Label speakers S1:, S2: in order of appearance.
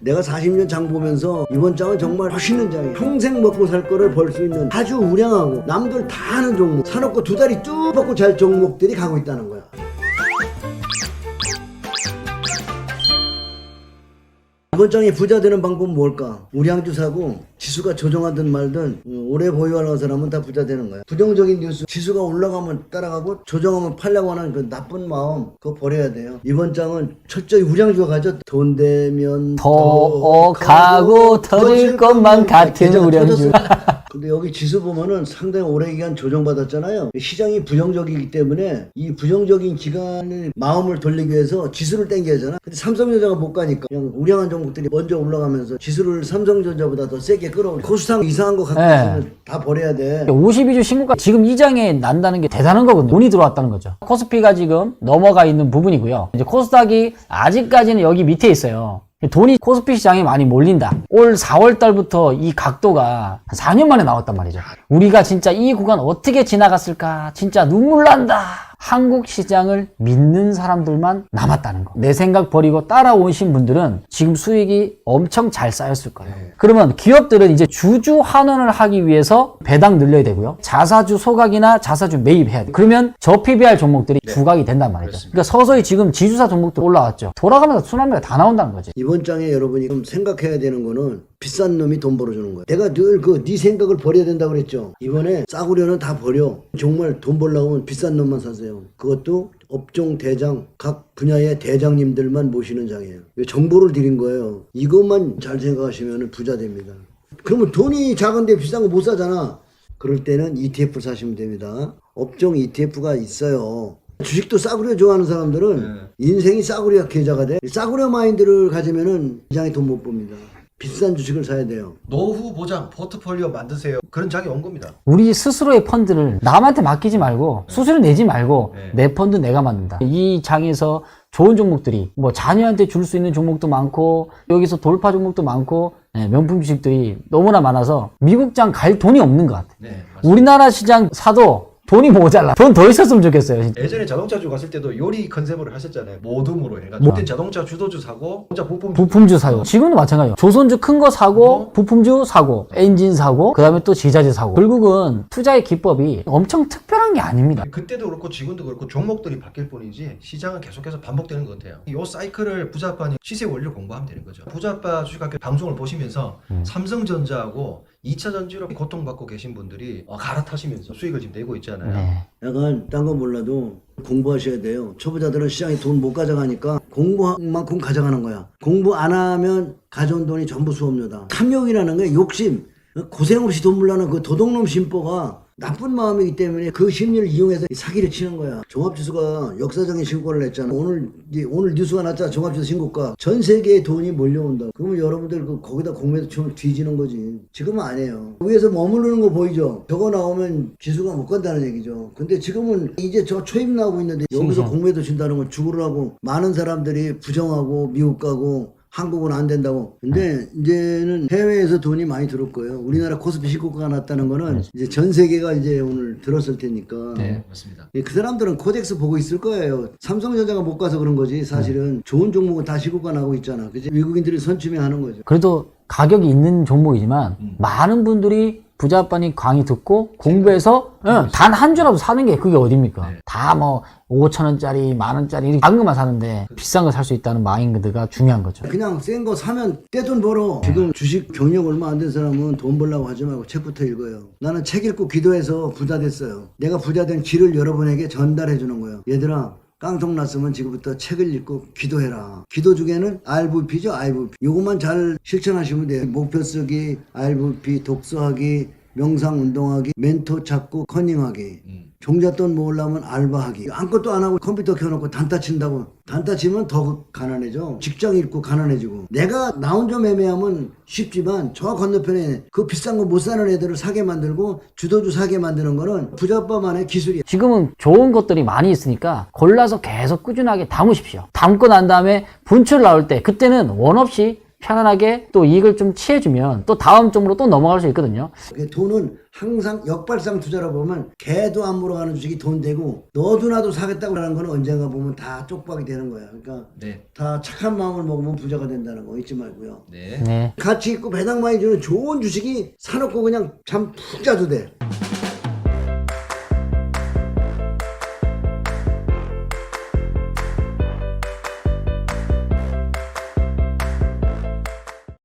S1: 내가 40년 장 보면서 이번 장은 정말 멋있는 장이에요. 평생 먹고 살 거를 벌 수 있는 아주 우량하고 남들 다 하는 종목. 사놓고 두 다리 쭉 뻗고 잘 종목들이 가고 있다는 거야. 이번 장에 부자 되는 방법은 뭘까? 우량주 사고 지수가 조정하든 말든 어, 오래 보유하는 사람은 다 부자 되는 거야. 부정적인 뉴스 지수가 올라가면 따라가고 조정하면 팔려고 하는 그 나쁜 마음 그거 버려야 돼요. 이번 장은 철저히 우량주가 가죠. 돈 되면
S2: 더 가고 터질 것만 같은 우량주.
S1: 근데 여기 지수 보면은 상당히 오래 기간 조정받았잖아요. 시장이 부정적이기 때문에 이 부정적인 기간을 마음을 돌리기 위해서 지수를 땡겨야 하잖아. 근데 삼성전자가 못 가니까 그냥 우량한 종목들이 먼저 올라가면서 지수를 삼성전자보다 더 세게 끌어올려. 코스닥 이상한 거 갖고
S2: 네.
S1: 있으면 다 버려야 돼.
S2: 52주 신고가 지금 이 장에 난다는 게 대단한 거거든요. 돈이 들어왔다는 거죠. 코스피가 지금 넘어가 있는 부분이고요. 이제 코스닥이 아직까지는 여기 밑에 있어요. 돈이 코스피 시장에 많이 몰린다. 올 4월 달부터 이 각도가 한 4년 만에 나왔단 말이죠. 우리가 진짜 이 구간 어떻게 지나갔을까? 진짜 눈물 난다. 한국 시장을 믿는 사람들만 남았다는 거. 내 생각 버리고 따라오신 분들은 지금 수익이 엄청 잘 쌓였을 거예요. 그러면 기업들은 이제 주주 환원을 하기 위해서 배당 늘려야 되고요. 자사주 소각이나 자사주 매입해야 돼요. 그러면 저 PBR 종목들이 부각이 된단 말이죠. 그러니까 서서히 지금 지주사 종목들 올라왔죠. 돌아가면서 순환매가 다 나온다는 거지.
S1: 이번 장에 여러분이 좀 생각해야 되는 거는 비싼 놈이 돈 벌어주는 거야. 내가 늘 그 네 생각을 버려야 된다고 그랬죠. 이번에 싸구려는 다 버려. 정말 돈 벌려고 하면 비싼 놈만 사세요. 그것도 업종 대장, 각 분야의 대장님들만 모시는 장이에요. 정보를 드린 거예요. 이것만 잘 생각하시면 부자 됩니다. 그러면 돈이 작은데 비싼 거 못 사잖아. 그럴 때는 ETF 사시면 됩니다. 업종 ETF가 있어요. 주식도 싸구려 좋아하는 사람들은 인생이 싸구려 계좌가 돼. 싸구려 마인드를 가지면은 시장에 돈못 봅니다. 비싼 주식을 사야 돼요.
S3: 노후 보장 포트폴리오 만드세요. 그런 장이 온 겁니다.
S2: 우리 스스로의 펀드를 남한테 맡기지 말고 수수료 내지 말고
S3: 네.
S2: 내 펀드 내가 만든다. 이 장에서 좋은 종목들이 뭐 자녀한테 줄 수 있는 종목도 많고 여기서 돌파 종목도 많고 예, 명품 주식들이 너무나 많아서 미국장 갈 돈이 없는 것 같아.
S3: 네, 맞습니다.
S2: 우리나라 시장 사도 돈이 모자라. 돈 더 있었으면 좋겠어요. 진짜.
S3: 예전에 자동차주 갔을 때도 요리 컨셉으로 하셨잖아요. 모둠으로 해가지고. 그때 자동차 주도주 사고, 혼자 부품
S2: 부품주 사요. 지금도 마찬가지예요. 조선주 큰 거 사고, 부품주 사고, 엔진 사고, 그 다음에 또 지자재 사고. 결국은 투자의 기법이 엄청 특별한 게 아닙니다.
S3: 그때도 그렇고 지금도 그렇고 종목들이 바뀔 뿐이지 시장은 계속해서 반복되는 것 같아요. 이 사이클을 부자빠니 시세 원리를 공부하면 되는 거죠. 부자빠 주식학교 방송을 보시면서 삼성전자하고 2차 전지로 고통받고 계신 분들이 어, 갈아타시면서 수익을 지금 내고 있잖아요.
S2: 네.
S1: 약간 딴거 몰라도 공부하셔야 돼요. 초보자들은 시장에 돈못 가져가니까 공부한 만큼 가져가는 거야. 공부 안 하면 가져온 돈이 전부 수업료다. 탐욕이라는 게 욕심. 고생 없이 돈 벌라는 그 도둑놈 심보가 나쁜 마음이기 때문에 그 심리를 이용해서 사기를 치는 거야. 종합지수가 역사적인 신고를 냈잖아. 오늘 오늘 뉴스가 났잖아. 종합지수 신고가 전 세계에 돈이 몰려온다. 그러면 여러분들 그 거기다 공매도 치면 뒤지는 거지. 지금은 안 해요. 위에서 머무르는 거 보이죠? 저거 나오면 지수가 못 간다는 얘기죠. 근데 지금은 이제 저 초입 나오고 있는데 여기서. 공매도 준다는 건 죽으라고 많은 사람들이 부정하고 미국 가고 한국은 안 된다고. 근데 이제는 해외에서 돈이 많이 들어올 거예요. 우리나라 코스피 신고가가 났다는 거는 이제 전 세계가 이제 오늘 들었을 테니까.
S3: 네, 맞습니다.
S1: 예, 그 사람들은 코덱스 보고 있을 거예요. 삼성전자가 못 가서 그런 거지. 사실은 좋은 종목은 다 시고가 나고 있잖아. 그지? 외국인들이 선취매 하는 거죠.
S2: 그래도 가격이 있는 종목이지만 많은 분들이 부자빠니 강의 듣고 공부해서 단한 주라도 사는 게 그게 어딥니까? 다 뭐 5천 원짜리, 만 원짜리 작은 것만 사는데 비싼 거 살 수 있다는 마인드가 중요한 거죠.
S1: 그냥 센 거 사면 떼돈 벌어. 지금 주식 경력 얼마 안 된 사람은 돈 벌라고 하지 말고 책부터 읽어요. 나는 책 읽고 기도해서 부자 됐어요. 내가 부자 된 길을 여러분에게 전달해 주는 거예요. 얘들아, 깡통 났으면 지금부터 책을 읽고 기도해라. 기도 중에는 RVP죠, RVP. 요것만 잘 실천하시면 돼요. 목표 쓰기, RVP, 독서하기, 명상 운동하기, 멘토 찾고 커닝하기. 종잣돈 모으려면 알바하기. 아무것도 안 하고 컴퓨터 켜놓고 단타 친다고. 단타 치면 더 가난해져. 직장 잃고 가난해지고. 내가 나 혼자 매매하면 쉽지만 저 건너편에 그 비싼 거 못 사는 애들을 사게 만들고 주도주 사게 만드는 거는 부자빠만의 기술이야.
S2: 지금은 좋은 것들이 많이 있으니까 골라서 계속 꾸준하게 담으십시오. 담고 난 다음에 분출 나올 때 그때는 원 없이 편안하게 또 이익을 좀 취해주면 또 다음 종으로 또 넘어갈 수 있거든요.
S1: 그 돈은 항상 역발상 투자라 보면 개도 안 물어가는 주식이 돈 되고 너도 나도 사겠다고 하는 거는 언젠가 보면 다 쪽박이 되는 거야. 그러니까
S3: 네.
S1: 다 착한 마음을 먹으면 부자가 된다는 거 잊지 말고요.
S3: 네.
S2: 네.
S1: 가치 있고 배당 많이 주는 좋은 주식이 사놓고 그냥 잠 푹 자도 돼.